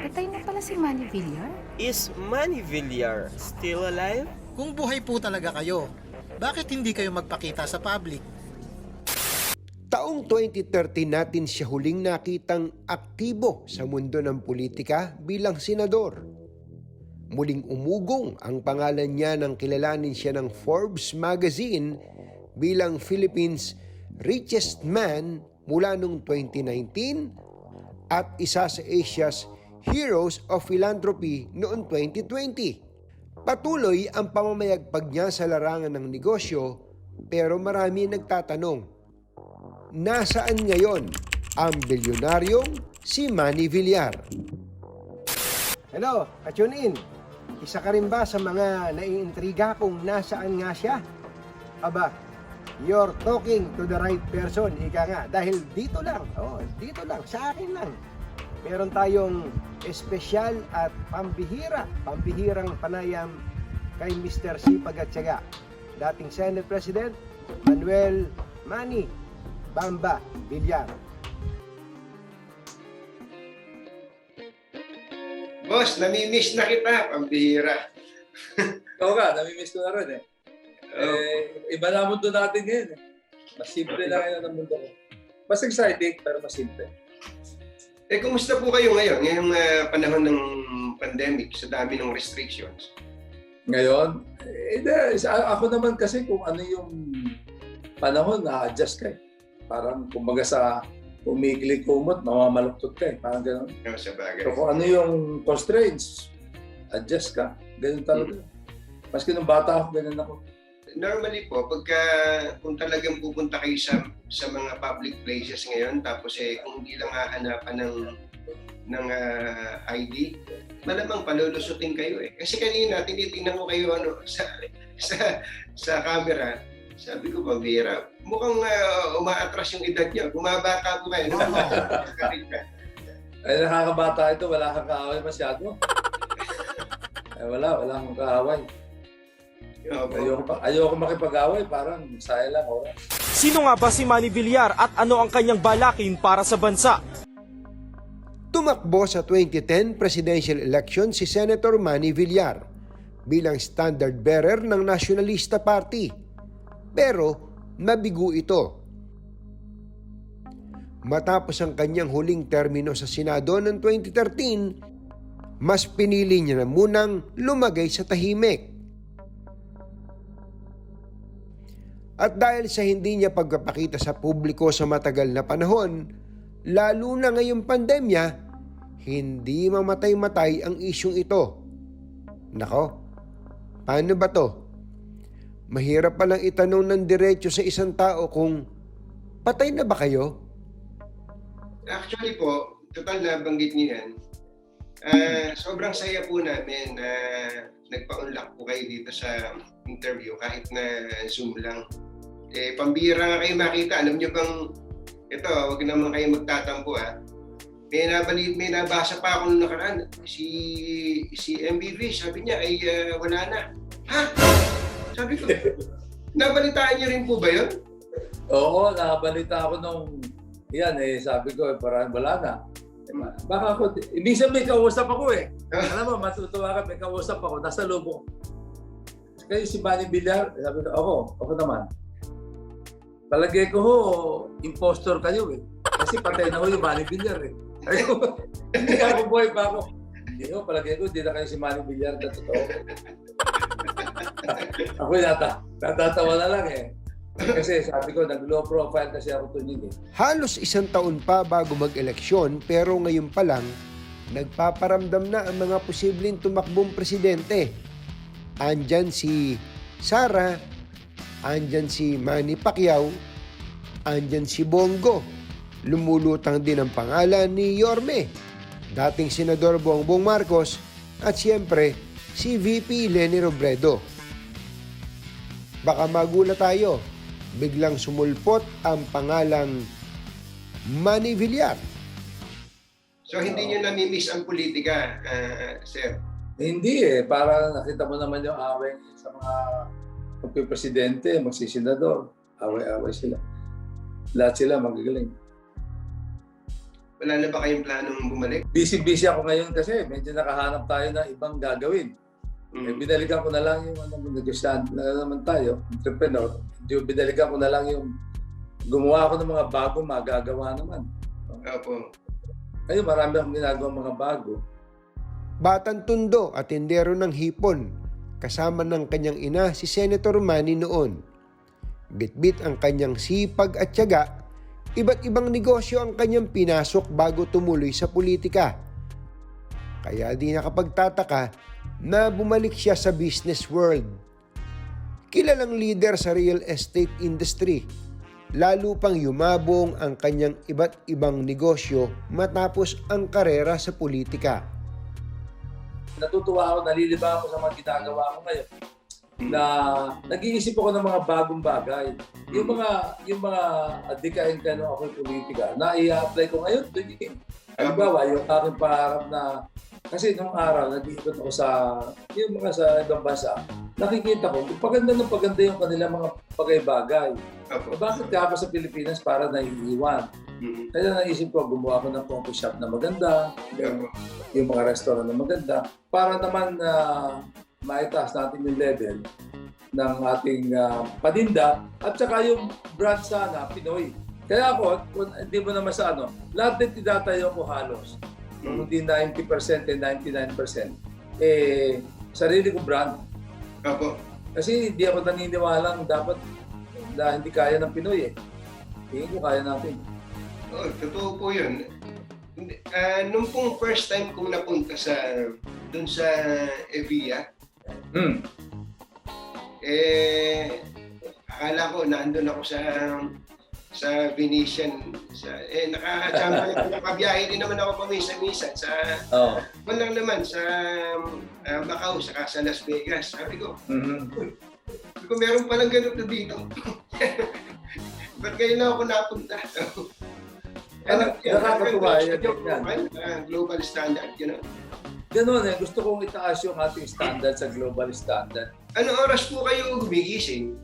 Patay na pala si Manny Villar? Is Manny Villar still alive? Kung buhay po talaga kayo, bakit hindi kayo magpakita sa public? Taong 2013 natin siya huling nakitang aktibo sa mundo ng politika bilang senador. Muling umugong ang pangalan niya nang kilalanin siya ng Forbes magazine bilang Philippines richest man mula noong 2019 at isa sa Asia's Heroes of Philanthropy noong 2020. Patuloy ang pamamayagpag niya sa larangan ng negosyo pero marami nagtatanong, nasaan ngayon ang bilyonaryong si Manny Villar? Hello, ka-tune in. Isa ka rin ba sa mga naiintriga kung nasaan nga siya? Aba, you're talking to the right person, ika nga. Dahil dito lang, oh, dito lang, sa akin lang. Meron tayong espesyal at pambihira, pambihirang panayam kay Mr. Sipag at Tiyaga. Dating Senate President Manuel Manny Bamba Villar. Boss, namimiss na kita, pambihira. Oo nga, namimiss ko na rin eh. Eh, iba na mundo natin ngayon eh. Mas simple na ngayon ang mundo ko. Mas exciting, pero mas simple. Eh, kumusta po kayo ngayon, ngayong ah, panahon ng pandemic, sa dami ng restrictions? Ngayon, eh, ako naman kasi kung ano yung panahon, na-adjust ka eh. Parang kumbaga sa umigli kumot, mamamaluktot ka eh. Parang. No, sa bagay. So kung ano yung constraints, adjust ka. Ganun talaga. Maski nung bata ako, ganun ako. Normally po, pagka kung talagang pupunta kayo sa sa mga public places ngayon, tapos eh kung hindi lang hahanapan ng ng ah, ID, malamang palulusutin kayo eh. Kasi kanina tinitingnan ko kayo ano sa sa sa camera. Sabi ko, pambira, mukhang uh, umaatras yung edad niyo. Bumabata po kayo. Ka. Ay, nakakabata ito, wala kang kaaway masyado. Ay, wala, wala akong kaaway. Ayoko, pa, ayoko makipag-away, parang sayang lang oras. Sino nga ba si Manny Villar at ano ang kanyang balakin para sa bansa? Tumakbo sa 2010 presidential election si Senator Manny Villar bilang standard bearer ng Nationalista Party. Pero nabigo ito. Matapos ang kanyang huling termino sa Senado noong 2013, mas pinili niya na munang lumagay sa tahimik. At dahil sa hindi niya pagpapakita sa publiko sa matagal na panahon, lalo na ngayong pandemya, hindi mamatay-matay ang isyong ito. Nako, paano ba to? Mahirap palang itanong ng diretso sa isang tao kung patay na ba kayo? Actually po, total na banggit niyo yan. Ah, sobrang saya po namin na nagpa-unlock po kayo dito sa interview kahit na Zoom lang. Eh, pambira nga kayo makita. Alam niyo bang, ito, wag naman kayo magtatampo ha. May nabalit, may nabasa pa ako nung nakaraan. Si, si MBV, sabi niya ay ah, wala na. Ha? Sabi ko, nabalitaan niyo rin po ba yun? Oo, nakabalita ako nung, yan eh, sabi ko, eh, parang wala na. Eh, ba- Baka ako, minsan may kausap ako eh. Alam mo, matutuwa ka, may kausap ako, nasa lubong. Kayo si Manny Villar, sabi ko, ako, ako naman. Palagay ko ho, impostor kayo eh. Kasi patay na ho yung Manny Villar eh. Ko, hindi ako buhay pa ako. Hindi ho, palagay ko, hindi na kayo si Manny Villar na totoo. ako yata, natatawa na lang eh. Kasi sabi ko, nag-low profile kasi ako tunyig eh. Halos isang taon pa bago mag-eleksyon pero ngayon pa lang, nagpaparamdam na ang mga posibleng tumakbong presidente. Andyan si Sara, andyan si Manny Pacquiao, andyan si Bongo. Lumulutang din ang pangalan ni Yorme, dating Senador Bongbong Marcos at siyempre si VP Leni Robredo. Baka magulat tayo, biglang sumulpot ang pangalang Manny Villar. So hindi niyo namimiss ang politika, ah, sir? Hindi eh, para nakita mo naman yung away sa mga magpipresidente, magsisenador. Away-away sila. Lahat sila magagaling. Wala na ba kayong planong bumalik? Busy-busy ako ngayon kasi medyo nakahanap tayo ng ibang gagawin. Eh, Mm. binalikan ko na lang yung ano, negosyante na naman tayo, entrepreneur. Di- Binalikan ko na lang yung gumawa ako ng mga bago magagawa naman. Opo. Ngayon marami akong ginagawa mga bago. Batang tundo at tindero ng hipon, kasama ng kanyang ina si Senator Manny noon. Bitbit ang kanyang sipag at tiyaga, iba't ibang negosyo ang kanyang pinasok bago tumuloy sa politika. Kaya di nakapagtataka na bumalik siya sa business world. Kilalang leader sa real estate industry, lalo pang yumabong ang kanyang iba't ibang negosyo matapos ang karera sa politika. Natutuwa ako, nalilibang ako sa mga ginagawa ko ngayon na nag-iisip ako ng mga bagong bagay. Yung mga yung mga adikain ka nung ako'y politika, na i-apply ko ngayon. Halimbawa, yung aking pangarap na kasi nung araw, nag-iikot ako sa yung mga sa ibang bansa, nakikita ko, paganda ng paganda yung kanilang mga bagay-bagay. Eh, bakit ka ako sa Pilipinas para naiiwan? Mm. Kaya naisip ko, gumawa ko ng coffee shop na maganda, yung, yung mga restaurant na maganda, para naman na maitaas natin yung level ng ating ah, paninda at saka yung brand sana, Pinoy. Kaya ako, kung hindi mo naman sa ano, lahat din tinatayo ko halos. Kung hindi 90% and 99%, eh, sarili ko brand. Opo. Kasi hindi ako naniniwalang dapat na hindi kaya ng Pinoy eh. Tingin ko kaya natin. Oh, totoo po yun. Ah, nung pong first time kong napunta sa dun sa Evia, Hmm. eh, akala ko nandun ako sa sa Venetian sa eh nakachamba nakabiyahe din naman ako paminsan-minsan sa Oh. man lang naman sa uh, Macau saka sa Las Vegas sabi ko Mhm. sabi ko meron palang ganito dito ba't ngayon lang ako napunta ano, Nakakatuwa naman, ah, global standard you know Ganun eh. Gusto kong itaas yung ating standard sa global standard. ano oras po kayo gumigising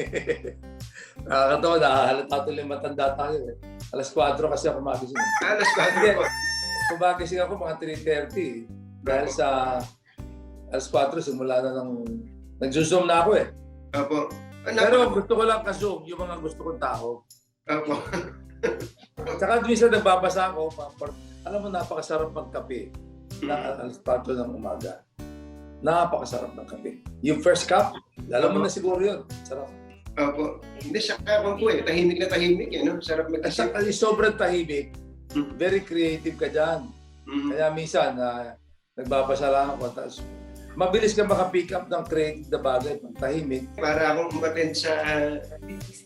Nakakatawa, nakahalata tuloy matanda tayo eh. Alas 4 kasi ako magising. alas 4 Hindi. po Kung magising ako mga 3.30 eh. Dahil sa alas 4 simula na ng... Nag-zoom na ako eh. Opo. Ano Pero gusto ko lang ka-zoom yung mga gusto kong tao. Opo. Tsaka minsan nagbabasa ako, alam mo, napakasarap magkape na alas 4 ng umaga. Napakasarap ng kape. Yung first cup, alam mo na siguro yun. Sarap. Opo. Hindi, saka po eh. Tahimik na tahimik eh, no? Sarap At mag-isip. saka sobrang tahimik, very creative ka dyan. Mm. Kaya minsan, na nagbabasa lang ako. Tapos, mabilis ka makapick up ng creative na bagay pag tahimik. Para akong umattend sa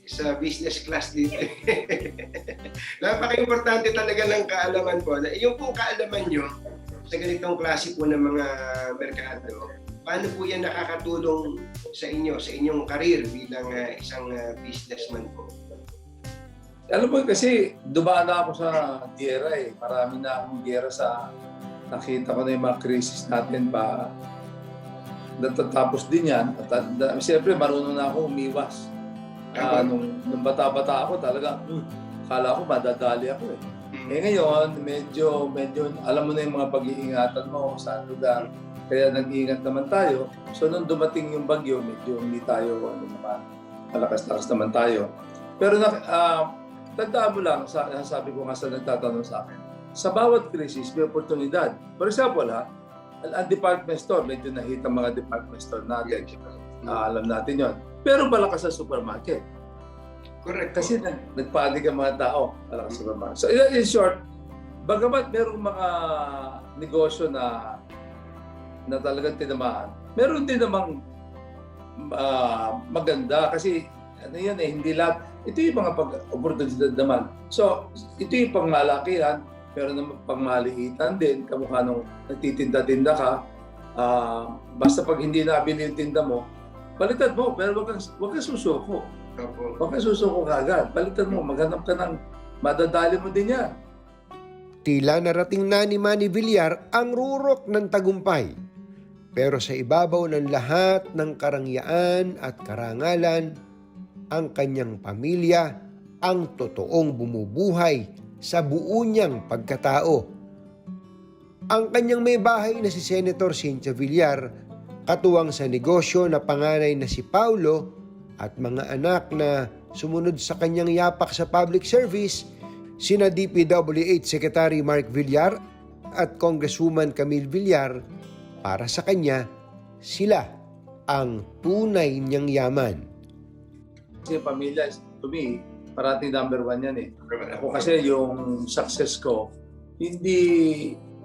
sa business class dito. Napaka-importante talaga ng kaalaman po. Na Yung pong kaalaman nyo sa ganitong klase po ng mga merkado, paano po yan nakakatulong sa inyo, sa inyong karir bilang ah, isang ah, businessman po? Alam mo kasi, dumaan na ako sa gera eh. Marami na akong gera sa nakita ko na yung mga crisis natin pa natatapos din yan. At, at, at siyempre, marunong na ako umiwas. Ah, nung, nung bata-bata ako, talaga, hmm, kala ko madadali ako eh. Eh ngayon, medyo, medyo, alam mo na yung mga pag-iingatan mo kung saan lugar. Kaya nag-iingat naman tayo. So nung dumating yung bagyo, medyo hindi tayo, ano naman, malakas-lakas naman tayo. Pero na, ah, tandaan mo lang, sa, sabi ko nga sa nagtatanong sa akin, sa bawat krisis may oportunidad. For example, ha, ang, department store, medyo nahita mga department store natin. Ah, alam natin yon. Pero malakas sa supermarket. Correct. Kasi nag, nagpanik ang mga tao para sa supermarket. So in, in short, bagamat merong mga negosyo na na talagang tinamaan, meron din namang ah, maganda kasi ano yan eh, hindi lahat. Ito yung mga pag-oportunidad naman. So, ito yung pangmalakihan, pero naman pangmaliitan din, kamukha nung nagtitinda-tinda ka, ah, basta pag hindi nabili yung tinda mo, balitan mo, pero wag kang, wag kang susuko. Opo. Huwag ka susuko kagad. Balitan mo, maghanap ka ng madadali mo din yan. Tila narating na ni Manny Villar ang rurok ng tagumpay. Pero sa ibabaw ng lahat ng karangyaan at karangalan, ang kanyang pamilya ang totoong bumubuhay sa buo niyang pagkatao. Ang kanyang may bahay na si Senator Cynthia Villar, katuwang sa negosyo na panganay na si Paulo at mga anak na sumunod sa kanyang yapak sa public service, sina DPWH Secretary Mark Villar at Congresswoman Camille Villar, para sa kanya, sila ang tunay niyang yaman. Kasi pamilya, to me, parating number one yan eh. Ako kasi yung success ko, hindi,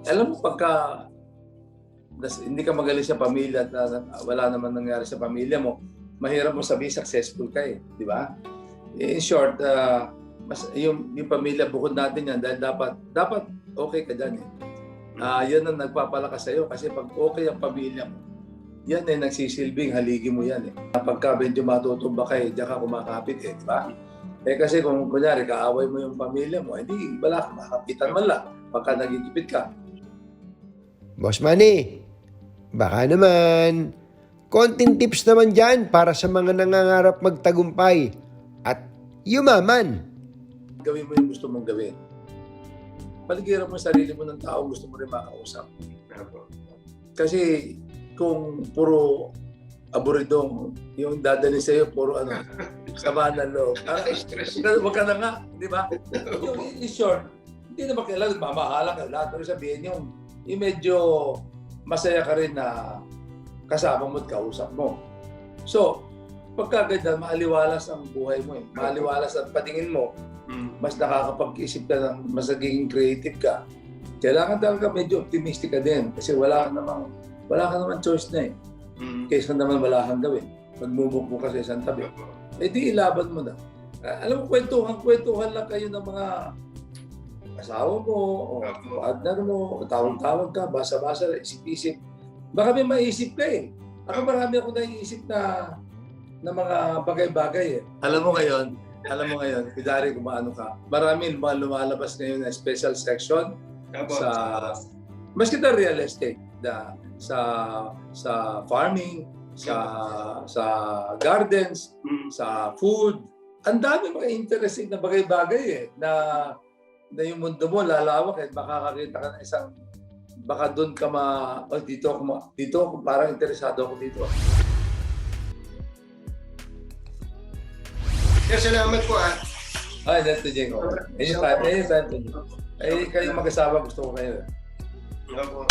alam mo pagka das, hindi ka magaling sa pamilya at uh, wala naman nangyari sa pamilya mo, mahirap mo sabihin successful ka eh, di ba? In short, uh, mas, yung, yung pamilya bukod natin yan dahil dapat dapat okay ka dyan eh. Ah, yan ang nagpapalakas sa'yo kasi pag okay ang pamilya mo, yan eh, nagsisilbing haligi mo yan eh. Pagka medyo matutumba ka eh, diyan ka kumakapit eh, di ba? Eh kasi kung kunyari, kaaway mo yung pamilya mo, hindi, wala ka makapitan man lang pagka nagigipit ka. Boss Manny, baka naman, konting tips naman dyan para sa mga nangangarap magtagumpay at yumaman. Gawin mo yung gusto mong gawin. Paligiran mo yung sarili mo ng tao gusto mo rin makausap. Kasi kung puro aburidong yung dadali sa'yo, puro ano, sama ng loob. Ah, Stress. Huwag ka na nga, di ba? yung in short, hindi naman kailangan mamahala ka lahat. Pero sabihin yung, yung medyo masaya ka rin na kasama mo at kausap mo. So, pagka ganyan, maaliwalas ang buhay mo eh. Maaliwalas ang patingin mo. Mas nakakapag-isip ka ng mas nagiging creative ka. Kailangan talaga medyo optimistic ka din kasi wala ka namang wala ka naman choice na eh. Kaysa naman wala kang gawin. Magmumukmo ka sa isang tabi. Eh di ilaban mo na. Ah, Alam mo, kwentuhan, kwentuhan lang kayo ng mga asawa mo, o partner mo, o tawag-tawag ka, basa-basa, isip-isip. Baka may maisip ka eh. Ako marami ako naiisip na na mga bagay-bagay eh. Alam mo ngayon, alam mo ngayon, Pidari, kung maano ka, marami mga lumalabas ngayon na special section sa maski na real estate da sa sa farming sa sa gardens sa food. Ang dami mga interesting na bagay-bagay eh na na yung mundo mo lalawak eh. Makakakita ka ng isang baka doon ka ma oh, dito ako ma- dito ako parang interesado ako dito. Sir, salamat po ah. ay that's the Jengo anytime anytime ay kayo mag-asawa gusto ko kayo. Opo.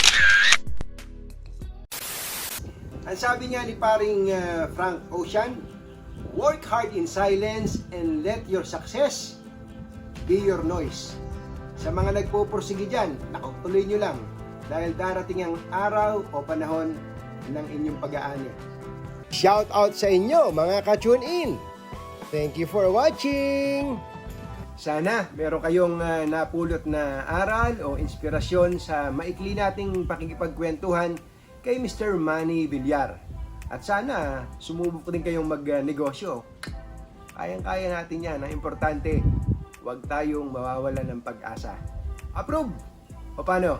Ang sabi nga ni paring uh, Frank Ocean, work hard in silence and let your success be your noise. Sa mga nagpupursige dyan, nakutuloy nyo lang dahil darating ang araw o panahon ng inyong pag-aani. Shout out sa inyo mga ka-tune in! Thank you for watching! Sana meron kayong uh, napulot na aral o inspirasyon sa maikli nating pakikipagkwentuhan kay Mr. Manny Villar. At sana sumubok din kayong magnegosyo. Kayang-kaya natin yan. Ang importante, huwag tayong mawawala ng pag-asa. Approve! O paano?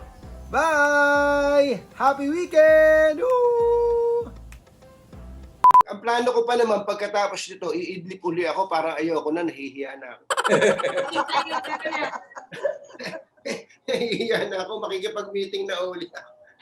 Bye! Happy weekend! Woo! ang plano ko pa naman pagkatapos nito, iidlip uli ako para ayoko na, nahihiya na ako. nahihiya na ako, makikipag-meeting na uli ako.